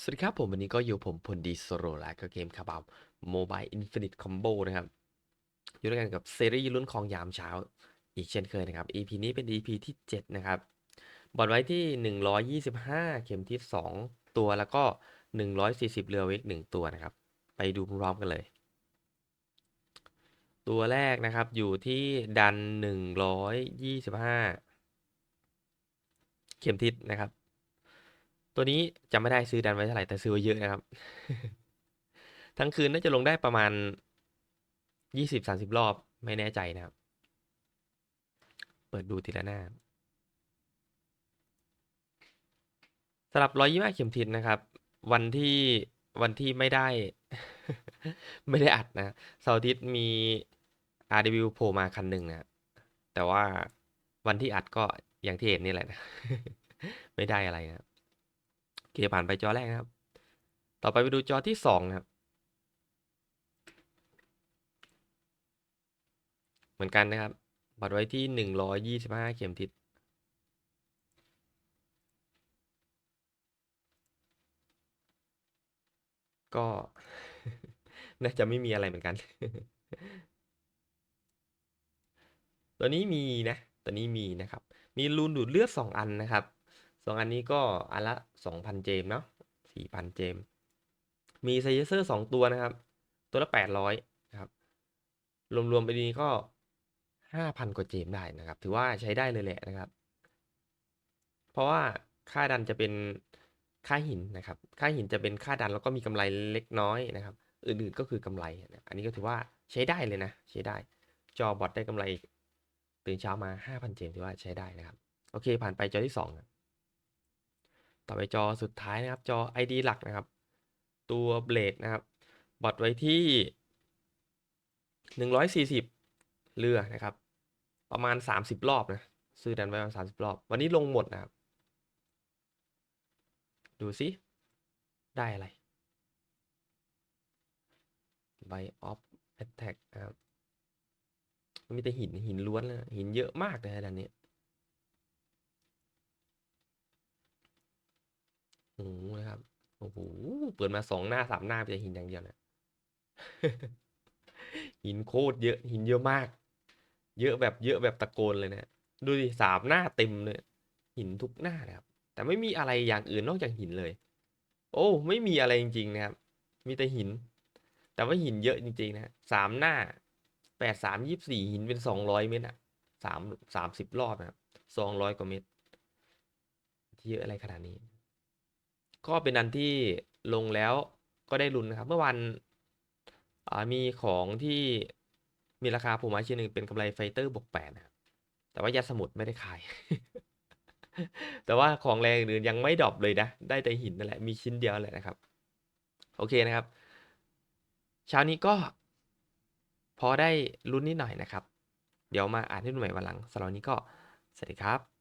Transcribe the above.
สวัสดีครับผมวันนี้ก็อยู่ผมพลดีโซโรและก็เกมคาบาวโมบายอินฟินิตคอมโบนะครับ อยู่ด้วยกันกับซีรีส์ลุ้นของยามเช้า อีกเช่นเคยนะครับ EP นี้เป็น EP ที่ 7 นะครับ บอดไว้ที่ 125 เข็มทิศ2ตัวแล้วก็ 140 เรือเวก1ตัวนะครับ ไปดูพร้อมกันเลย ตัวแรกนะครับอยู่ที่ดัน 125 เข็มทิศนะครับ ตัวนี้จำไม่ได้ซื้อดันไว้เท่าไหร่แต่ซื้อไว้เยอะนะครับ ทั้งคืนน่าจะลงได้ประมาณยี่สิบสามสิบรอบไม่แน่ใจนะครับ เปิดดูทีละหน้าสำหรับร้อยยี่ห้าเข็มทิศนะครับ วันที่วันที่ไม่ได้ ไม่ได้อัดนะเสาร์อาทิตย์มี RW โผล่มาคันหนึ่งนะแต่ว่าวันที่อัดก็อย่างที่เห็นนี่แหละนะ ไม่ได้อะไรนะครับ เคผ่านไปจอแรกนะครับ ต่อไปไปดูจอที่สองนะครับ เหมือนกันนะครับ บัตรไว้ที่หนึ่งร้อยยี่สิบห้าเข็มทิศก็น่าจะไม่มีอะไรเหมือนกัน ตัวนี้มีนะ ตัวนี้มีนะครับ มีรูนดูดเลือดสองอันนะครับ สองอันนี้ก็อันละสองพันเจมเนาะสี่พันเจม มีไซเซอร์สองตัวนะครับ ตัวละแปดร้อยนะครับ รวม ๆ ไปนี้ก็ห้าพันกว่าเจมได้นะครับ ถือว่าใช้ได้เลยแหละนะครับ เพราะว่าค่าดันจะเป็นค่าหินนะครับ ค่าหินจะเป็นค่าดันแล้วก็มีกำไรเล็กน้อยนะครับ อื่นๆก็คือกำไร อันนี้ก็ถือว่าใช้ได้เลยนะ ใช้ได้ จอบอทได้กำไรตื่นเช้ามาห้าพันเจมถือว่าใช้ได้นะครับ โอเค ผ่านไปจอที่สองนะ ต่อไปจอสุดท้ายนะครับ จอ ID หลักนะครับ ตัวเบลดนะครับบอทไว้ที่หนึ่งร้อยสี่สิบเรือนะครับ ประมาณสามสิบรอบนะซื้อดันไว้ประมาณสามสิบรอบ วันนี้ลงหมดนะครับ ดูสิ ได้อะไรใบออฟแอตแทกนะครับมันมีแต่หินหินล้วนเลยหินเยอะมากเลยนะดันนี้ โอ้โหนะครับ โอ้โห เปิดมาสองหน้าสามหน้าเป็นหินอย่างเดียวนะหินโคตรเยอะหินเยอะมาก เยอะแบบเยอะแบบตะโกนเลยนะดูดิสามหน้าเต็มเลยหินทุกหน้านะครับ แต่ไม่มีอะไรอย่างอื่นนอกจากหินเลย โอ้ ไม่มีอะไรจริงๆนะครับ มีแต่หิน แต่ว่าหินเยอะจริงๆนะสามหน้าแปดสามยี่สี่หินเป็นสองร้อยเมตรอะสามสามสิบรอบนะครับสองร้อยกว่าเมตรเยอะอะไรขนาดนี้ ก็เป็นอันที่ลงแล้วก็ได้ลุ้นนะครับ เมื่อวันมีของที่มีราคาผมมาชิ้นหนึ่งเป็นกำไรไฟเตอร์บวกแปดนะครับแต่ว่ายาสมุดไม่ได้ขาย แต่ว่าของแรงอื่นยังไม่ดรอปเลยนะ ได้แต่หินนั่นแหละ มีชิ้นเดียวแหละนะครับ โอเคนะครับ เช้านี้ก็ พอได้ลุ้นนิดหน่อยนะครับ เดี๋ยวมาอ่านให้ดูใหม่วันหลังสำหรับนี้ก็สวัสดีครับ